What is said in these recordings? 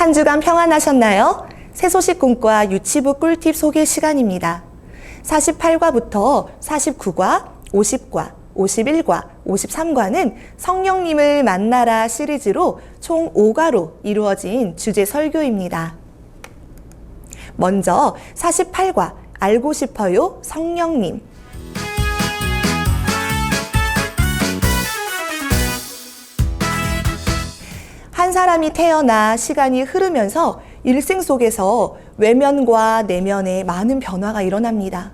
한 주간 평안하셨나요? 새 소식 꿈과 유치부 꿀팁 소개 시간입니다. 48과부터 49과, 50과, 51과, 53과는 성령님을 만나라 시리즈로 총 5과로 이루어진 주제 설교입니다. 먼저 48과 알고 싶어요 성령님. 한 사람이 태어나 시간이 흐르면서 일생 속에서 외면과 내면에 많은 변화가 일어납니다.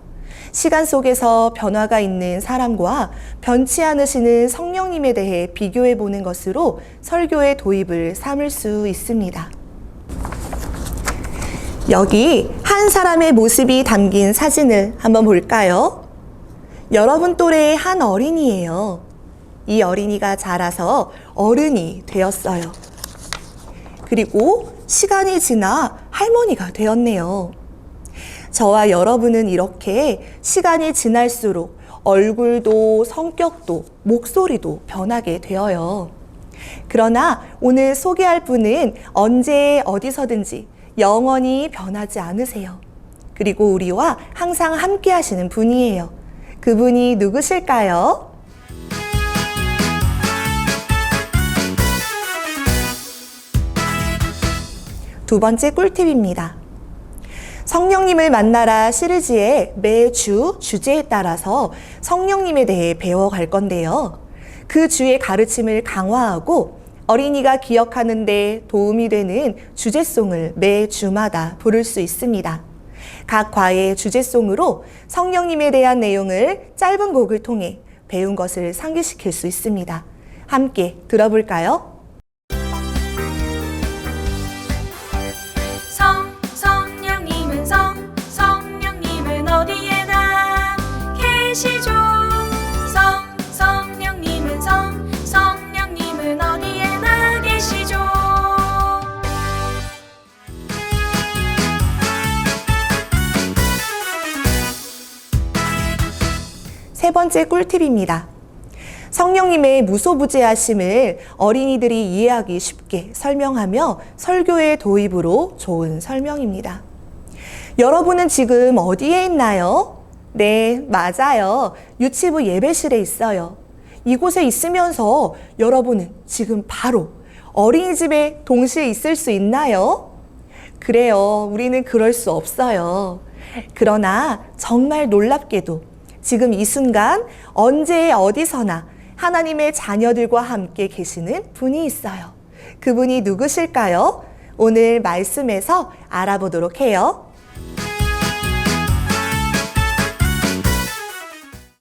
시간 속에서 변화가 있는 사람과 변치 않으시는 성령님에 대해 비교해 보는 것으로 설교의 도입을 삼을 수 있습니다. 여기 한 사람의 모습이 담긴 사진을 한번 볼까요? 여러분 또래의 한 어린이예요. 이 어린이가 자라서 어른이 되었어요. 그리고 시간이 지나 할머니가 되었네요. 저와 여러분은 이렇게 시간이 지날수록 얼굴도 성격도 목소리도 변하게 되어요. 그러나 오늘 소개할 분은 언제 어디서든지 영원히 변하지 않으세요. 그리고 우리와 항상 함께 하시는 분이에요. 그분이 누구실까요? 두 번째 꿀팁입니다. 성령님을 만나라 시리즈의 매주 주제에 따라서 성령님에 대해 배워갈 건데요. 그 주의 가르침을 강화하고 어린이가 기억하는데 도움이 되는 주제송을 매 주마다 부를 수 있습니다. 각 과의 주제송으로 성령님에 대한 내용을 짧은 곡을 통해 배운 것을 상기시킬 수 있습니다. 함께 들어볼까요? 세 번째 꿀팁입니다. 성령님의 무소부재하심을 어린이들이 이해하기 쉽게 설명하며 설교의 도입으로 좋은 설명입니다. 여러분은 지금 어디에 있나요? 네, 맞아요. 유치부 예배실에 있어요. 이곳에 있으면서 여러분은 지금 바로 어린이집에 동시에 있을 수 있나요? 그래요. 우리는 그럴 수 없어요. 그러나 정말 놀랍게도 지금 이 순간 언제 어디서나 하나님의 자녀들과 함께 계시는 분이 있어요. 그분이 누구실까요? 오늘 말씀에서 알아보도록 해요.